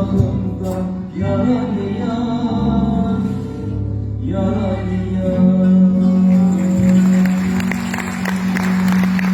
aklımda yaramıyor